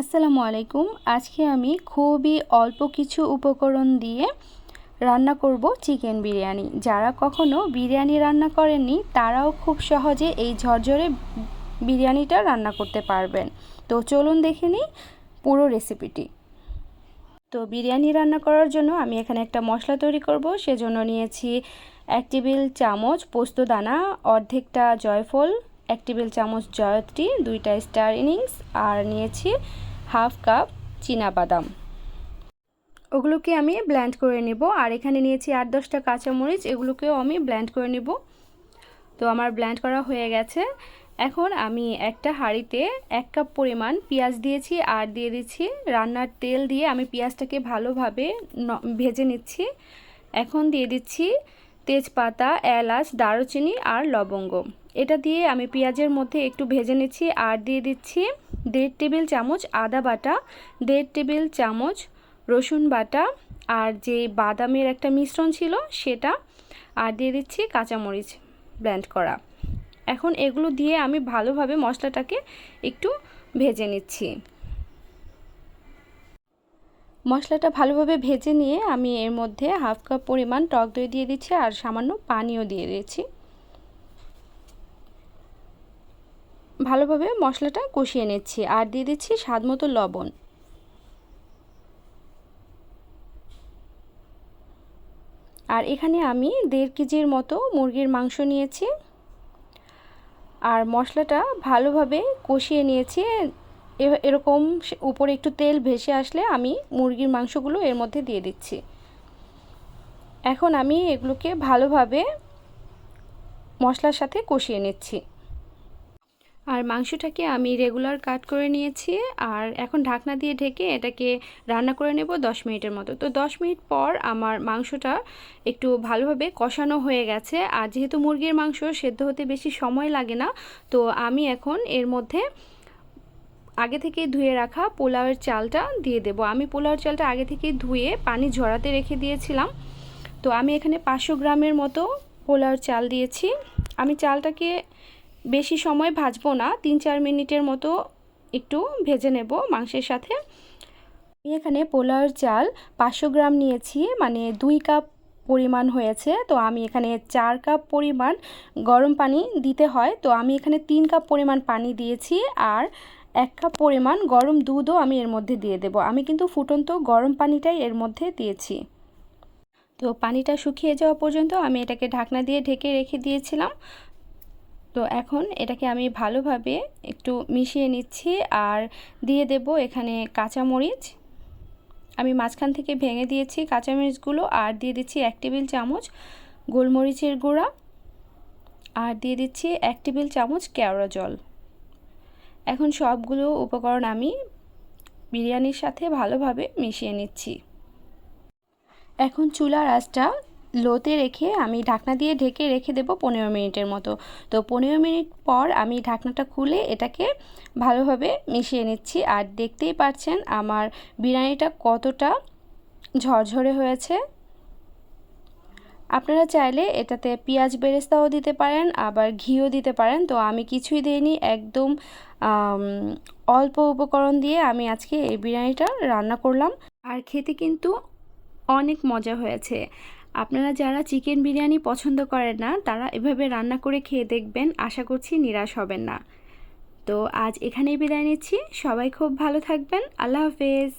আসসালামু আলাইকুম। আজকে আমি খুবই অল্প কিছু উপকরণ দিয়ে রান্না করব চিকেন বিরিয়ানি। যারা কখনো বিরিয়ানি রান্না করেননি, তারাও খুব সহজে এই ঝরঝরে বিরিয়ানিটা রান্না করতে পারবেন। তো চলুন দেখে নিই পুরো রেসিপিটি। তো বিরিয়ানি রান্না করার জন্য আমি এখানে একটা মশলা তৈরি করব। সেজন্য নিয়েছি এক টেবিল চামচ পোস্ত দানা, অর্ধেকটা জয়ফল এক টেবিল চামচ জয়ত্রী, দুইটা স্টার ইনিংস, আর নিয়েছি হাফ কাপ বাদাম। ওগুলোকে আমি ব্ল্যান্ড করে নেব, আর এখানে নিয়েছি আট দশটা কাঁচামরিচ, এগুলোকেও আমি ব্ল্যান্ড করে নেব। তো আমার ব্ল্যান্ড করা হয়ে গেছে। এখন আমি একটা হাঁড়িতে এক কাপ পরিমাণ পেঁয়াজ দিয়েছি, আর দিয়ে দিচ্ছি রান্নার তেল দিয়ে আমি পেঁয়াজটাকে ভালোভাবে ভেজে নিচ্ছি। এখন দিয়ে দিচ্ছি তেজপাতা, এলাচ, দারুচিনি আর লবঙ্গ। এটা দিয়ে আমি পেঁয়াজের মধ্যে একটু ভেজে নিচ্ছি আর দিয়ে দিচ্ছি দেড় টেবিল চামচ আদা বাটা, দেড় টেবিল চামচ রসুন বাটা আর যে বাদামের একটা মিশ্রণ ছিল সেটা আর দিয়ে দিচ্ছি কাঁচামরিচ ব্ল্যান্ড করা। এখন এগুলো দিয়ে আমি ভালোভাবে মশলাটাকে একটু ভেজে নিচ্ছি। মশলাটা ভালোভাবে ভেজে নিয়ে আমি এর মধ্যে হাফ কাপ পরিমাণ টক দই দিয়ে দিচ্ছি আর সামান্য পানিও দিয়ে দিয়েছি। ভালোভাবে মশলাটা কষিয়ে নিচ্ছি আর দিয়ে দিচ্ছি স্বাদ মতো লবণ। আর এখানে আমি দেড় কেজির মতো মুরগির মাংস নিয়েছি। আর মশলাটা ভালোভাবে কষিয়ে নিয়েছি এরকম উপরে একটু তেল ভেসে আসলে আমি মুরগির মাংসগুলো এর মধ্যে দিয়ে দিচ্ছি। এখন আমি এগুলোকে ভালোভাবে মশলার সাথে কষিয়ে নিচ্ছি। আর মাংসটাকে আমি রেগুলার কাট করে নিয়েছি আর এখন ঢাকনা দিয়ে ঢেকে এটাকে রান্না করে নেব দশ মিনিটের মতো। তো দশ মিনিট পর আমার মাংসটা একটু ভালোভাবে কষানো হয়ে গেছে। আর যেহেতু মুরগির মাংস সেদ্ধ হতে বেশি সময় লাগে না, তো আমি এখন এর মধ্যে আগে থেকে ধুয়ে রাখা পোলাওয়ের চালটা দিয়ে দেব। আমি পোলাওয়ের চালটা আগে থেকে ধুয়ে পানি ঝরাতে রেখে দিয়েছিলাম। তো আমি এখানে পাঁচশো গ্রামের মতো পোলাওয়ের চাল দিয়েছি। আমি চালটাকে বেশি সময় ভাজবো না, তিন চার মিনিটের মতো একটু ভেজে নেব মাংসের সাথে। আমি এখানে পোলাওয়ের চাল পাঁচশো গ্রাম নিয়েছি মানে দুই কাপ পরিমাণ হয়েছে। তো আমি এখানে চার কাপ পরিমাণ গরম পানি দিতে হয়। তো আমি এখানে তিন কাপ পরিমাণ পানি দিয়েছি আর এক কাপ পরিমাণ গরম দুধও আমি এর মধ্যে দিয়ে দেব। আমি কিন্তু ফুটন্ত গরম পানিটাই এর মধ্যে দিয়েছি। তো পানিটা শুকিয়ে যাওয়া পর্যন্ত আমি এটাকে ঢাকনা দিয়ে ঢেকে রেখে দিয়েছিলাম। তো এখন এটাকে আমি ভালোভাবে একটু মিশিয়ে নিচ্ছি আর দিয়ে দেব এখানে কাঁচামরিচ। আমি মাঝখান থেকে ভেঙে দিয়েছি কাঁচামরিচগুলো আর দিয়ে দিচ্ছি এক টেবিল চামচ গোলমরিচের গুঁড়া। আর দিয়ে দিচ্ছি এক টেবিল চামচ কেওড়া জল। এখন সবগুলো উপকরণ আমি বিরিয়ানির সাথে ভালোভাবে মিশিয়ে নিচ্ছি। এখন চুলার আঁচটা লোতে রেখে আমি ঢাকনা দিয়ে ঢেকে রেখে দেব পনেরো মিনিটের মতো। তো পনেরো মিনিট পর আমি ঢাকনাটা খুলে এটাকে ভালোভাবে মিশিয়ে নিচ্ছি। আর দেখতেই পাচ্ছেন আমার বিরিয়ানিটা কতটা ঝরঝরে হয়েছে। আপনারা চাইলে এটাতে পেঁয়াজ বেরেস্তাও দিতে পারেন, আবার ঘিও দিতে পারেন। তো আমি কিছুই দিইনি, একদম অল্প উপকরণ দিয়ে আমি আজকে এই বিরিয়ানিটা রান্না করলাম। আর খেতে কিন্তু অনেক মজা হয়েছে। আপনারা যারা চিকেন বিরিয়ানি পছন্দ করেন না, তারা এভাবে রান্না করে খেয়ে দেখবেন, আশা করছি নিরাশ হবেন না। তো আজ এখানেই বিদায় নিচ্ছি। সবাই খুব ভালো থাকবেন। আল্লাহ হাফেজ।